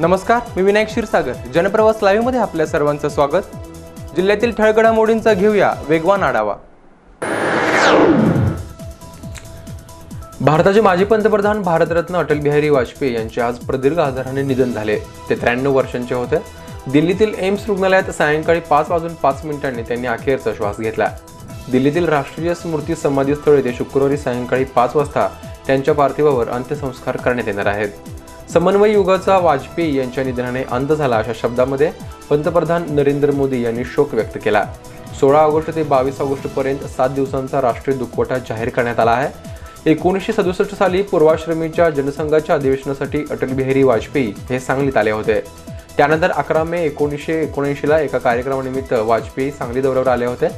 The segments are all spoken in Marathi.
नमस्कार मी विनायक क्षीरसागर जनप्रवास लाईव्हमध्ये आपल्या सर्वांचं स्वागत. जिल्ह्यातील ठळगडामोडींचा घेऊया वेगवान आढावा. भारताचे माजी पंतप्रधान भारतरत्न अटल बिहारी वाजपेयी यांचे आज प्रदीर्घ आजाराने निधन झाले. ते त्र्याण्णव वर्षांचे होते. दिल्लीतील एम्स रुग्णालयात सायंकाळी पाच वाजून पाच मिनिटांनी त्यांनी अखेरचा श्वास घेतला. दिल्लीतील राष्ट्रीय स्मृती समाधीस्थळ येथे शुक्रवारी सायंकाळी पाच वाजता त्यांच्या पार्थिवावर अंत्यसंस्कार करण्यात येणार आहेत. समन्वय युगाचा वाजपेयी यांच्या निधनाने अंत झाला अशा शब्दामध्ये पंतप्रधान नरेंद्र मोदी यांनी शोक व्यक्त केला. सोळा ऑगस्ट ते बावीस ऑगस्ट पर्यंत सात दिवसांचा राष्ट्रीय दुखवटा जाहीर करण्यात आला आहे. एकोणीसशे सदुसष्ट साली पूर्वाश्रमीच्या जनसंघाच्या अधिवेशनासाठी अटल बिहारी वाजपेयी हे सांगलीत आले होते. त्यानंतर अकरा मे एकोणीसशे एकोणऐंशीला एका कार्यक्रमानिमित्त वाजपेयी सांगली दौऱ्यावर आले होते.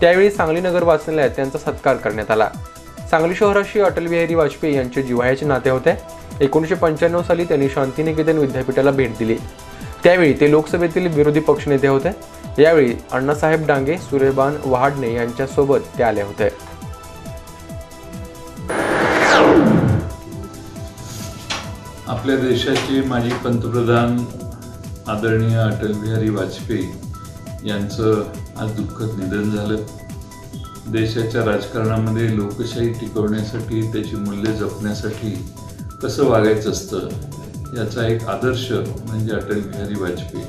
त्यावेळी सांगली नगर वाचनालयात त्यांचा सत्कार करण्यात आला. सांगली शहराशी अटल बिहारी वाजपेयी यांचे जिव्हाळ्याचे नाते होते. एकोणीसशे पंच्याण्णव साली त्यांनी शांतिनिकेतन विद्यापीठाला भेट दिली. त्यावेळी ते लोकसभेतील विरोधी पक्षनेते होते. यावेळी अण्णासाहेब डांगे सूर्यबान वहाडणे यांच्यासोबत ते आले होते. आपल्या देशाचे माजी पंतप्रधान आदरणीय अटल बिहारी वाजपेयी यांचं आज दुःखद निधन झालं. देशाच्या राजकारणामध्ये लोकशाही टिकवण्यासाठी त्याची मूल्य जपण्यासाठी कसं वागायचं असतं याचा एक आदर्श म्हणजे अटल बिहारी वाजपेयी.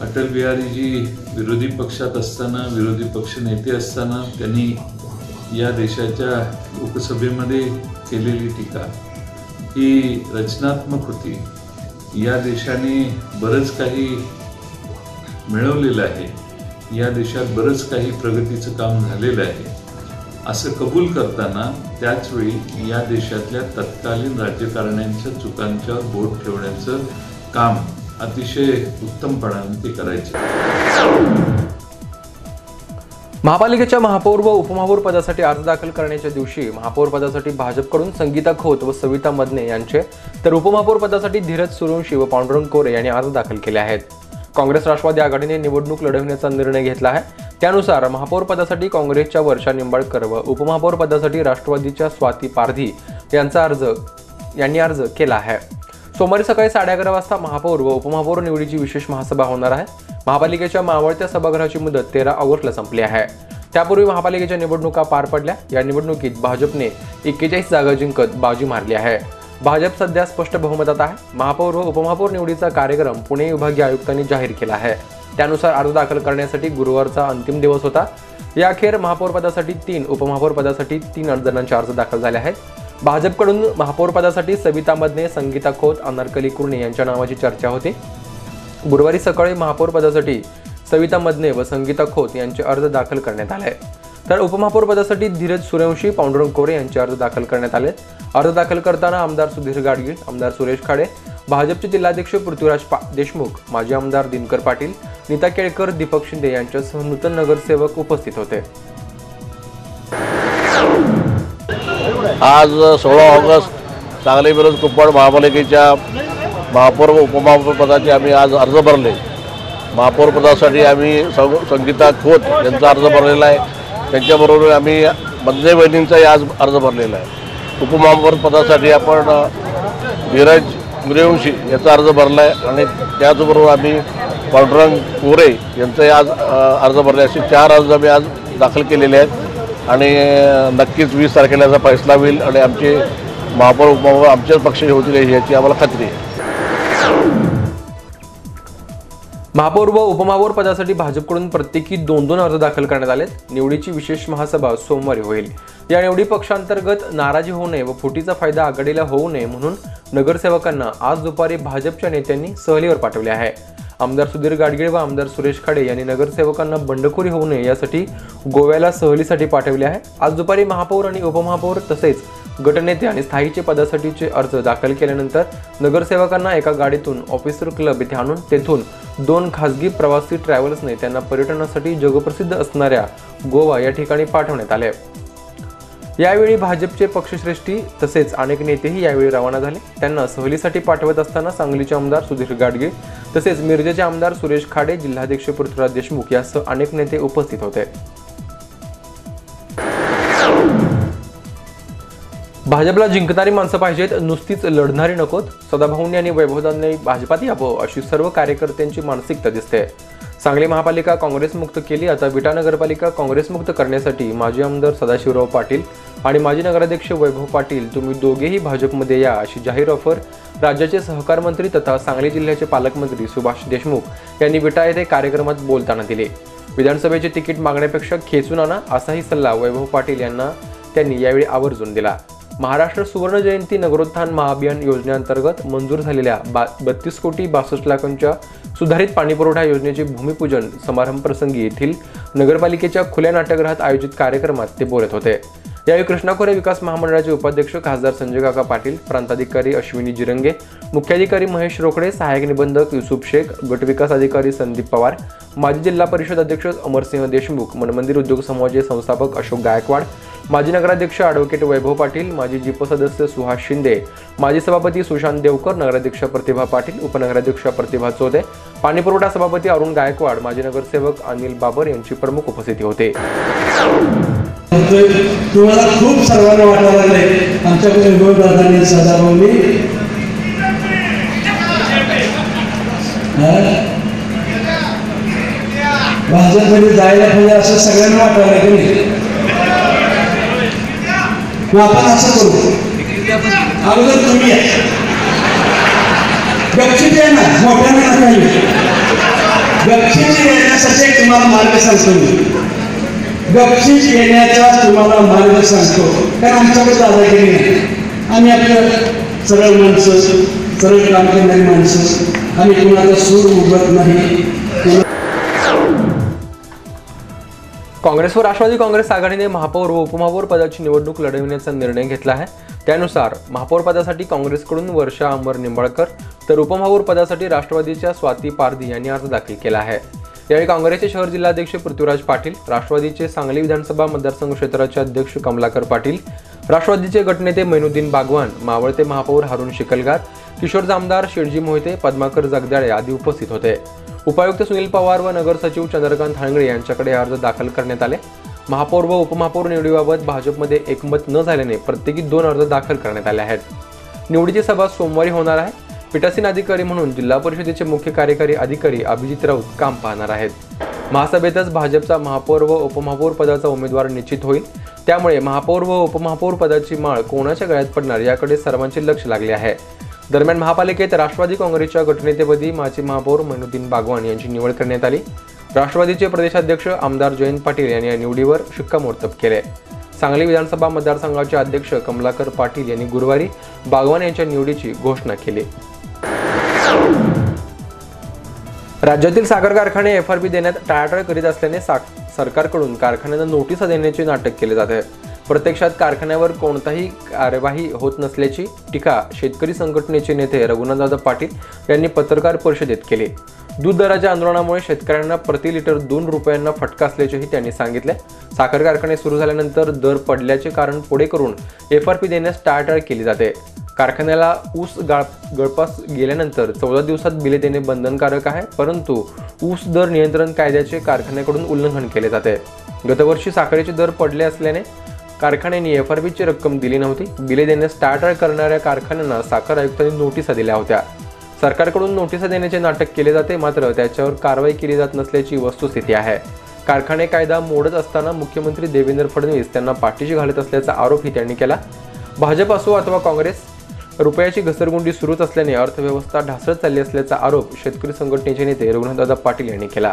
अटल बिहारीजी विरोधी पक्षात असताना विरोधी पक्ष नेते असताना त्यांनी या देशाच्या लोकसभेमध्ये केलेली टीका ही रचनात्मक होती. या देशाने बरंच काही मिळवलेलं आहे. या देशात बरंच काही प्रगतीचं काम झालेलं आहे. असं कबूल करताना त्याच वेळी या देशातल्या तत्कालीन राज्यकारण्यांच्या चुकांच्यावर बोट ठेवण्याचं काम अतिशय उत्तमपणाने ते करायचे. महापालिकेच्या महापौर व उपमहापौर पदासाठी अर्ज दाखल करण्याच्या दिवशी महापौर पदासाठी भाजपकडून संगीता खोत व सविता मदने यांचे तर उपमहापौर पदासाठी धीरज सुरवंशी व पांडुरंग कोरे यांनी अर्ज दाखल केले आहेत. काँग्रेस राष्ट्रवादी आघाडीने निवडणूक लढवण्याचा निर्णय घेतला आहे. त्यानुसार महापौर पदासाठी काँग्रेसच्या वर्षा निंबाळकर व उपमहापौर पदासाठी राष्ट्रवादीच्या स्वाती पारधी यांचा अर्ज यांनी अर्ज केला आहे. सोमवारी सकाळी साडे अकरा वाजता महापौर व उपमहापौर निवडीची विशेष महासभा होणार आहे. महापालिकेच्या मावळत्या सभागृहाची मुदत तेरा ऑगस्टला संपली आहे. त्यापूर्वी महापालिकेच्या निवडणुका पार पडल्या. या निवडणुकीत भाजपने एक्केचाळीस जागा जिंकत बाजी मारली आहे. भाजप सध्या स्पष्ट बहुमतात आहे. महापौर व उपमहापौर निवडीचा कार्यक्रम पुणे विभागीय आयुक्तांनी जाहीर केला आहे. त्यानुसार अर्ज दाखल करण्यासाठी गुरुवारचा अंतिम दिवस होता. याखेर महापौरपदासाठी तीन उपमहापौरपदासाठी तीन जणांचे अर्ज दाखल झाले आहेत. भाजपकडून महापौरपदासाठी सविता मदने संगीता खोत अनारकली कुर्णे यांच्या नावाची चर्चा होती. गुरुवारी सकाळी महापौरपदासाठी सविता मदने व संगीता खोत यांचे अर्ज दाखल करण्यात आले. तर उपमहापौरपदासाठी धीरज सूर्यवंशी पांडुरंग कोरे यांचे अर्ज दाखल करण्यात आले. अर्ज दाखल करताना आमदार सुधीर गाडगीळ आमदार सुरेश खाडे भाजपचे जिल्हाध्यक्ष पृथ्वीराज पा देशमुख माजी आमदार दिनकर पाटील नीता केळकर दीपक शिंदे यांच्यासह नूतन नगरसेवक उपस्थित होते. आज सोळा ऑगस्ट सांगली मिरज कुप्पड महापालिकेच्या महापौर व पदाचे आम्ही आज अर्ज भरले. महापौरपदासाठी आम्ही सं संगीता खोत यांचा अर्ज भरलेला आहे. त्यांच्याबरोबर आम्ही मधले बहिणींचाही आज अर्ज भरलेला आहे. उपमहापौरपदासाठी आपण धीरज सूर्यवंशी याचा अर्ज भरला आहे आणि त्याचबरोबर आम्ही पांडुरंग कोरे यांचाही आज अर्ज भरले असे चार अर्ज आम्ही आज दाखल केलेले आहेत. आणि नक्कीच वीस तारखेला याचा फैसला होईल आणि आमचे महापौर उपमहापौर आमच्याच पक्षाचे होतील याची आम्हाला महापौर व उपमहापौर पदासाठी भाजपकडून प्रत्येकी दोन दोन अर्ज दाखल करण्यात आलेत. निवडीची विशेष महासभा सोमवारी होईल. या निवडी पक्षांतर्गत नाराजी होऊ नये व फुटीचा फायदा आघाडीला होऊ नये म्हणून नगरसेवकांना आज दुपारी भाजपच्या नेत्यांनी सहलीवर पाठवले आहे. आमदार सुधीर गाडगीळ व आमदार सुरेश खाडे यांनी नगरसेवकांना बंडखोरी होऊ नये यासाठी गोव्याला सहलीसाठी पाठवले आहे. आज दुपारी महापौर आणि उपमहापौर तसेच गटनेते आणि स्थायीचे पदासाठीचे अर्ज दाखल केल्यानंतर नगरसेवकांना एका गाडीतून ऑफिसर क्लब येथे आणून तेथून दोन खासगी प्रवासी ट्रॅव्हल्सने त्यांना पर्यटनासाठी जगप्रसिद्ध असणाऱ्या गोवा या ठिकाणी पाठवण्यात आले. यावेळी भाजपचे पक्षश्रेष्ठी तसेच अनेक नेतेही यावेळी रवाना झाले. त्यांना सहलीसाठी पाठवत असताना सांगलीचे आमदार सुधीर गाडगे तसेच मिरजेचे आमदार सुरेश खाडे जिल्हाध्यक्ष पृथ्वीराज देशमुख यासह अनेक नेते उपस्थित होते. भाजपला जिंकणारी माणसं पाहिजेत नुसतीच लढणारी नकोत. सदाभाऊंनी आणि वैभवदांनी भाजपात यावं अशी सर्व कार्यकर्त्यांची मानसिकता दिसते. सांगली महापालिका काँग्रेसमुक्त केली आता विटा नगरपालिका काँग्रेसमुक्त करण्यासाठी माजी आमदार सदाशिवराव पाटील आणि माजी नगराध्यक्ष वैभव पाटील तुम्ही दोघेही भाजपमध्ये या अशी जाहीर ऑफर राज्याचे सहकार मंत्री तथा सांगली जिल्ह्याचे पालकमंत्री सुभाष देशमुख यांनी विटा येथे कार्यक्रमात बोलताना दिले. विधानसभेचे तिकीट मागण्यापेक्षा खेचून आणा असाही सल्ला वैभव पाटील यांना त्यांनी यावेळी आवर्जून दिला. महाराष्ट्र सुवर्ण जयंती नगरोत्थान महाअभियान योजनेअंतर्गत मंजूर झालेल्या बा बत्तीस कोटी बासष्ट लाखांच्या सुधारित पाणीपुरवठा योजनेचे भूमिपूजन समारंभ प्रसंगी येथील नगरपालिकेच्या खुल्या नाट्यगृहात आयोजित कार्यक्रमात ते बोलत होते. यावेळी कृष्णा खोरे विकास महामंडळाचे उपाध्यक्ष खासदार संजय काका पाटील प्रांताधिकारी अश्विनी जिरंगे मुख्याधिकारी महेश रोकडे सहाय्यक निबंधक युसुफ शेख गटविकास अधिकारी संदीप पवार माजी जिल्हा परिषद अध्यक्ष अमरसिंह देशमुख मनमंदिर उद्योग समूहाचे संस्थापक अशोक गायकवाड माजी नगराध्यक्ष ॲडव्होकेट वैभव पाटील माजी जिप सदस्य सुहास शिंदे माजी सभापती सुशांत देवकर नगराध्यक्ष प्रतिभा पाटील उपनगराध्यक्ष प्रतिभा चोदे पाणीपुरवठा सभापती अरुण गायकवाड माजी नगरसेवक अनिल बाबर यांची प्रमुख उपस्थिती होते. तुम्हाला खूप सर्वांना वाटायला लागले आमच्याकडे गोळदादांनी सदाभाऊनी भाजपमध्ये जायला पाहिजे असं सगळ्यांना वाटायला लागेल मग आपण असं करू. अगोदर तुम्ही या. गपचित आहे ना मोठ्यानं नका येऊ. गपचित येण्यासाठी तुम्हाला मार्ग सांगतो मी बक्षीस घेण्याचा तुम्हाला मार्ग सांगतो कारण आमच्याकडे दादागिरी नाही. आम्ही आपलं सरळ माणसं सरळ काम करणारी माणसं. आम्ही कुणाचा सूर उभत नाही. काँग्रेस व राष्ट्रवादी काँग्रेस आघाडीने महापौर व उपमहापौर पदाची निवडणूक लढविण्याचा निर्णय घेतला आहे. त्यानुसार महापौर पदासाठी काँग्रेसकडून वर्षा अमर निंबाळकर तर उपमहापौर पदासाठी राष्ट्रवादीच्या स्वाती पारधी यांनी अर्ज दाखल केला आहे. यावेळी काँग्रेसचे शहर जिल्हाध्यक्ष पृथ्वीराज पाटील राष्ट्रवादीचे सांगली विधानसभा मतदारसंघ क्षेत्राचे अध्यक्ष कमलाकर पाटील राष्ट्रवादीचे गटनेते मैनुद्दीन बागवान मावळते महापौर हारून शिकलगार किशोर जामदार शिरजी मोहिते पद्माकर जगदाळे आदी उपस्थित होते. उपायुक्त सुनील पवार व नगर सचिव चंद्रकांत हांगळे यांच्याकडे अर्ज दाखल करण्यात आले. महापौर व उपमहापौर निवडीबाबत भाजपमध्ये एकमत न झाल्याने प्रत्येकी दोन अर्ज दाखल करण्यात आले आहेत. निवडीची सभा सोमवारी होणार आहे. पीठासीन अधिकारी म्हणून जिल्हा परिषदेचे मुख्य कार्यकारी अधिकारी अभिजित राऊत काम पाहणार आहेत. महासभेतच भाजपचा महापौर व उपमहापौर पदाचा उमेदवार निश्चित होईल. त्यामुळे महापौर व उपमहापौर पदाची माळ कोणाच्या गळ्यात पडणार याकडे सर्वांचे लक्ष लागले आहे. दरम्यान महापालिकेत राष्ट्रवादी काँग्रेसच्या गटनेतेपदी माजी महापौर मनुद्दीन बागवान यांची निवड करण्यात आली. राष्ट्रवादीचे प्रदेशाध्यक्ष आमदार जयंत पाटील यांनी या निवडीवर शिक्कामोर्तब केले. सांगली विधानसभा मतदारसंघाचे अध्यक्ष कमलाकर पाटील यांनी गुरुवारी बागवान यांच्या निवडीची घोषणा केली. राज्यातील साखर कारखाने एफ आर पी देण्यात टाळाटाळ करीत असल्याने सा सरकारकडून कारखान्यांना नोटिसा देण्याचे नाटक केले जात आहे. प्रत्यक्षात कारखान्यावर कोणताही कार्यवाही होत नसल्याची टीका शेतकरी संघटनेचे नेते रघुनाथदादा पाटील यांनी पत्रकार परिषदेत केली. दूध दराच्या आंदोलनामुळे शेतकऱ्यांना प्रति लिटर दोन रुपयांना फटका असल्याचेही त्यांनी सांगितले. साखर कारखाने सुरू झाल्यानंतर दर पडल्याचे कारण पुढे करून एफ आर पी देण्यास टाळाटाळ केली जाते. कारखान्याला ऊस गाळ गळपास गेल्यानंतर चौदा दिवसात बिले देणे बंधनकारक आहे परंतु ऊस दर नियंत्रण कायद्याचे कारखान्याकडून उल्लंघन केले जाते. गतवर्षी साखरेचे दर पडले असल्याने कारखान्यांनी एफ आर बीची रक्कम दिली नव्हती. बिले देण्यास टाळटाळ करणाऱ्या कारखान्यांना साखर आयुक्तांनी नोटिसा दिल्या होत्या. सरकारकडून नोटिसा देण्याचे नाटक केले जाते मात्र त्याच्यावर कारवाई केली जात नसल्याची वस्तुस्थिती आहे. कारखाने कायदा मोडत असताना मुख्यमंत्री देवेंद्र फडणवीस त्यांना पाठीशी घालत असल्याचा आरोपही त्यांनी केला. भाजप असो अथवा काँग्रेस रुपयाची घसरगुंडी सुरूच असल्याने अर्थव्यवस्था ढासळत चालली असल्याचा आरोप शेतकरी संघटनेचे नेते रघुनाथदादा पाटील यांनी केला.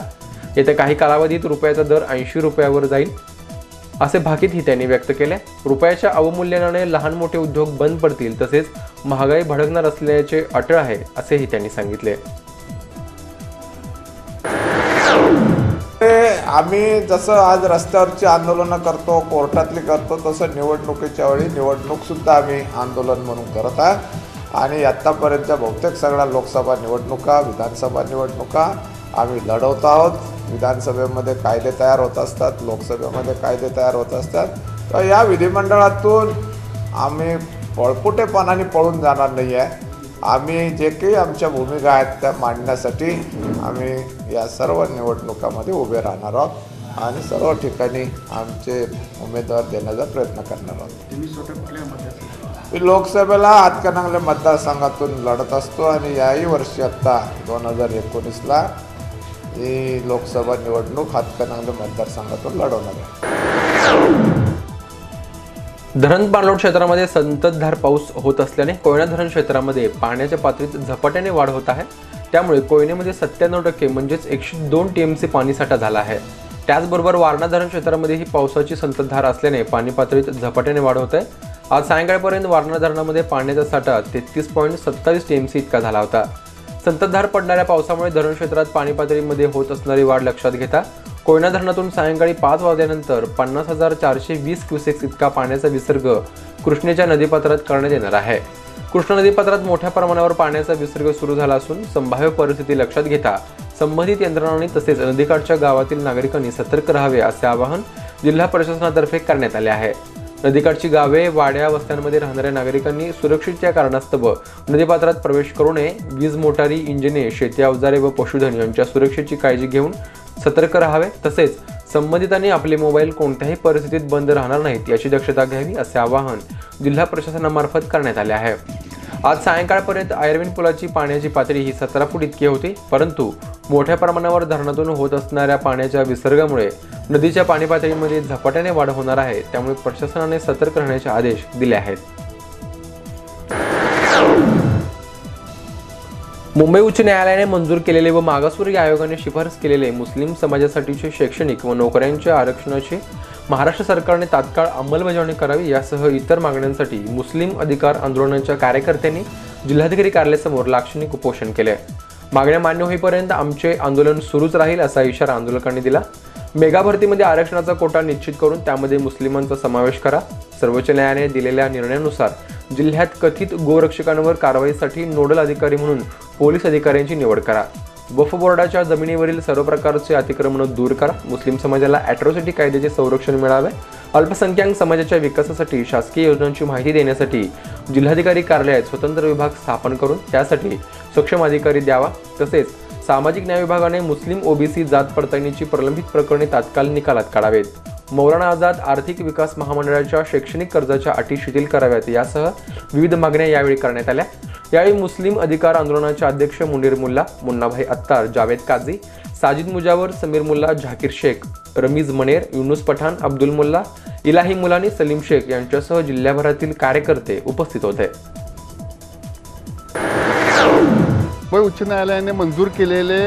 येत्या काही कालावधीत रुपयाचा दर ऐंशी रुपयावर जाईल असे भाकीतही त्यांनी व्यक्त केले. रुपयाच्या अवमूल्यनाने लहान मोठे उद्योग बंद पडतील तसेच महागाई भडकणार असल्याचे अटळ आहे असेही त्यांनी सांगितले. आम्ही जसं आज रस्त्यावरची आंदोलनं करतो कोर्टातली करतो तसं निवडणुकीच्या वेळी निवडणूकसुद्धा आम्ही आंदोलन म्हणून करत आहे. आणि आत्तापर्यंत बहुतेक सगळ्या लोकसभा निवडणुका विधानसभा निवडणुका आम्ही लढवत आहोत. विधानसभेमध्ये कायदे तयार होत असतात लोकसभेमध्ये कायदे तयार होत असतात. तर या विधिमंडळातून आम्ही पळपुटेपणाने पळून जाणार नाही आहे आम्ही जे काही आमच्या भूमिका आहेत त्या मांडण्यासाठी आम्ही या सर्व निवडणुकामध्ये उभे राहणार आहोत आणि सर्व ठिकाणी आमचे उमेदवार देण्याचा प्रयत्न करणार आहोत. मी लोकसभेला हातकणंगले मतदारसंघातून लढत असतो आणि याही वर्षी आत्ता दोन हजार एकोणीसला ही लोकसभा निवडणूक हातकणंगले मतदारसंघातून लढवणार आहे. धरण पाणलोट क्षेत्रामध्ये संततधार पाऊस होत असल्याने कोयना धरण क्षेत्रामध्ये पाण्याच्या पातळीत झपाट्याने वाढ होत आहे. त्यामुळे कोयनेमध्ये सत्त्याण्णव टक्के म्हणजेच एकशे दोन टी एम सी पाणीसाठा झाला आहे. त्याचबरोबर वारणा धरण क्षेत्रामध्येही पावसाची संततधार असल्याने पाणी पातळीत झपाट्याने वाढ होत आहे. आज सायंकाळपर्यंत वारणा धरणामध्ये पाण्याचा साठा तेहतीस पॉईंट सत्तावीस टी एम सी इतका झाला होता. संततधार पडणाऱ्या पावसामुळे धरण क्षेत्रात पाणी पातळीमध्ये होत असणारी वाढ लक्षात घेता कोयना धरणातून सायंकाळी पाच वाजल्यानंतर पन्नास हजार चारशे वीस क्युसेक्स इतका पाण्याचा विसर्ग कृष्णेच्या नदीपात्रात करण्यात येणार आहे. कृष्णा नदीपात्रात मोठ्या प्रमाणावर पाण्याचा विसर्ग सुरू झाला असून संभाव्य परिस्थिती लक्षात घेता संबंधित यंत्रणांनी तसेच नदीकाठच्या गावातील नागरिकांनी सतर्क राहावे असे आवाहन जिल्हा प्रशासनातर्फे करण्यात आले आहे. नदीकाठची गावे वाड्या वस्त्यांमध्ये राहणाऱ्या नागरिकांनी सुरक्षेच्या कारणास्तव नदीपात्रात प्रवेश करू नये. वीज मोटारी इंजिने शेती अवजारे व पशुधन यांच्या सुरक्षेची काळजी घेऊन सतर्क राहावे. तसेच संबंधितांनी आपले मोबाईल कोणत्याही परिस्थितीत बंद राहणार नाहीत याची दक्षता घ्यावी असे आवाहन जिल्हा प्रशासनामार्फत करण्यात आले आहे. आज सायंकाळपर्यंत आयर्विन पुलाची पाण्याची पातळी ही सतरा फूट इतकी होती परंतु मोठ्या प्रमाणावर धरणातून होत असणाऱ्या पाण्याच्या विसर्गामुळे नदीच्या पाणी पातळीमध्ये झपाट्याने वाढ होणार आहे त्यामुळे प्रशासनाने सतर्क राहण्याचे आदेश दिले आहेत. मुंबई उच्च न्यायालयाने मंजूर केलेले व मागासवर्गीय आयोगाने शिफारस केलेले मुस्लिम समाजासाठीचे शैक्षणिक व नोकऱ्यांच्या आरक्षणाची महाराष्ट्र सरकारने तात्काळ अंमलबजावणी करावी यासह इतर मागण्यांसाठी मुस्लिम अधिकार आंदोलनाच्या कार्यकर्त्यांनी जिल्हाधिकारी कार्यालयासमोर लाक्षणिक उपोषण केले. मागण्या मान्य होईपर्यंत आमचे आंदोलन सुरूच राहील असा इशारा आंदोलकांनी दिला. मेगा भरतीमध्ये आरक्षणाचा कोटा निश्चित करून त्यामध्ये मुस्लिमांचा समावेश करा. सर्वोच्च न्यायालयाने दिलेल्या निर्णयानुसार जिल्ह्यात कथित गोरक्षकांवर कारवाईसाठी नोडल अधिकारी म्हणून पोलीस अधिकाऱ्यांची निवड करा. वफ बोर्डाच्या जमिनीवरील सर्व प्रकारचे अतिक्रमण दूर करा. मुस्लिम समाजाला अॅट्रॉसिटी कायद्याचे संरक्षण मिळावे. अल्पसंख्याक समाजाच्या विकासासाठी शासकीय योजनांची माहिती देण्यासाठी जिल्हाधिकारी कार्यालयात स्वतंत्र विभाग स्थापन करून त्यासाठी सक्षम अधिकारी द्यावा. तसेच सामाजिक न्याय विभागाने मुस्लिम ओबीसी जात पडताळणीची प्रलंबित प्रकरणे तात्काळ निकालात काढावेत. मौलाना आझाद आर्थिक विकास महामंडळाच्या शैक्षणिक कर्जाच्या अटी शिथिल कराव्यात. यासह विविध मागण्या यावेळी करण्यात आल्या. यावेळी मुस्लिम अधिकार आंदोलनाचे अध्यक्ष मुनीर मुल्ला मुन्नाभाई अत्तार जावेद काझी साजिद मुजावर समीर मुल्ला झाकीर शेख रमीज मनेर युनुस पठाण अब्दुल मुल्ला इलाही मुलानी सलीम शेख यांच्यासह जिल्ह्याभरातील कार्यकर्ते उपस्थित होते. मुंबई उच्च न्यायालयाने मंजूर केलेले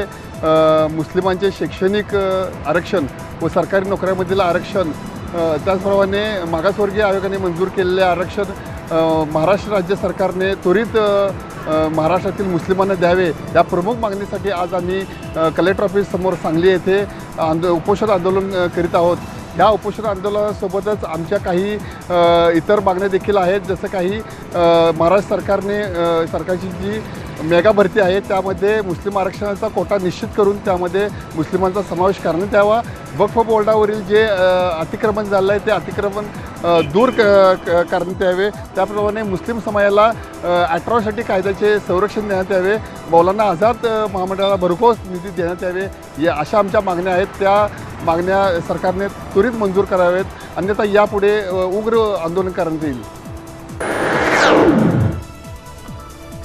मुस्लिमांचे शैक्षणिक आरक्षण व सरकारी नोकऱ्यांमधील आरक्षण त्याचप्रमाणे मागासवर्गीय आयोगाने मंजूर केलेले आरक्षण महाराष्ट्र राज्य सरकारने त्वरित महाराष्ट्रातील मुस्लिमांना द्यावे या प्रमुख मागणीसाठी आज आम्ही कलेक्टर ऑफिस समोर सांगली येथे आंदो उपोषण आंदोलन करीत आहोत. या उपोषण आंदोलनासोबतच आमच्या काही इतर मागण्या देखील आहेत. जसं काही महाराष्ट्र सरकारने सरकारची जी मेगा भरती आहे. त्यामध्ये मुस्लिम आरक्षणाचा कोटा निश्चित करून त्यामध्ये मुस्लिमांचा समावेश करण्यात यावा. वक्फ बोर्डावरील जे अतिक्रमण झालं आहे ते अतिक्रमण दूर क क- करण्यात यावे. त्याप्रमाणे मुस्लिम समाजाला ॲट्रॉसिटी कायद्याचे संरक्षण देण्यात यावे. मौलाना आझाद महामंडळाला भरघोस निधी देण्यात यावे. या अशा आमच्या मागण्या आहेत. त्या मागण्या सरकारने त्वरित मंजूर कराव्यात. अन्यथा यापुढे उग्र आंदोलन करण्यात येईल.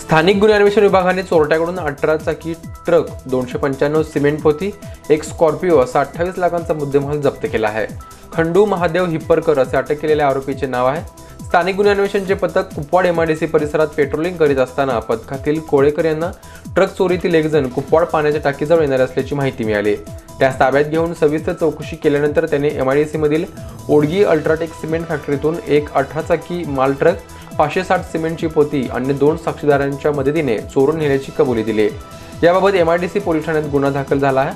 स्थानिक गुन्हे अन्वेषण विभागाने चोरट्याकडून अठरा चाकी ट्रक दोनशे पंच्याण्णव सिमेंट पोती एक स्कॉर्पिओ असा अठ्ठावीस लाखांचा मुद्देमाल जप्त केला आहे. खंडू महादेव हिप्परकर असे अटक केलेल्या आरोपीचे नाव आहे. स्थानिक गुन्हे अन्वेषणचे पथक कुपवाड एमआयडीसी परिसरात पेट्रोलिंग करीत असताना पथकातील कोळेकर यांना ट्रक चोरीतील एक जण कुपवाड पाण्याच्या टाकीजवळ येणार असल्याची माहिती मिळाली. त्यास ताब्यात घेऊन सविस्तर चौकशी केल्यानंतर त्याने एमआयडीसी मधील ओडगी अल्ट्राटेक सिमेंट फॅक्टरीतून एक अठरा चाकी माल ट्रक पाचशे साठ सिमेंटची पोती अन्य दोन साक्षीदारांच्या मदतीने चोरून नेल्याची कबुली दिली. याबाबत M I D C police ठाण्यात गुन्हा दाखल झाला आहे.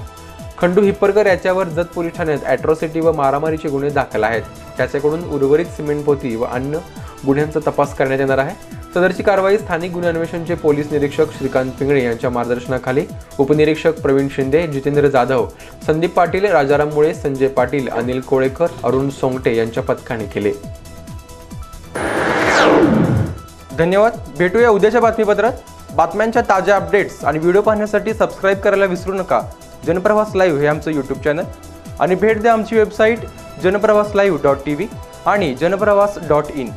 खंडू हिप्परकर याच्यावर जत पोलीस ठाण्यात अॅट्रॉसिटी व मारामारीचे गुन्हे दाखल आहेत. त्याच्याकडून उर्वरित सिमेंट पोती व अन्य गुन्ह्यांचा तपास करण्यात येणार आहे. सदरची कारवाई स्थानिक गुन्हे अन्वेषणचे पोलीस निरीक्षक श्रीकांत पिंगळे यांच्या मार्गदर्शनाखाली. उपनिरीक्षक प्रवीण शिंदे जितेंद्र जाधव संदीप पाटील राजाराम मुळे संजय पाटील अनिल कोळेकर अरुण सोंगटे यांच्या पथकाने केले. धन्यवाद. भेटूया उद्याच्या बातमीपत्रात. बातम्यांच्या ताज्या अपडेट्स आणि व्हिडिओ पाहण्यासाठी सबस्क्राईब करायला विसरू नका. जनप्रवास लाईव्ह हे आमचं यूट्यूब चॅनल आणि भेट द्या आमची website Janpravas live dot T V आणि जनप्रवास डॉट इन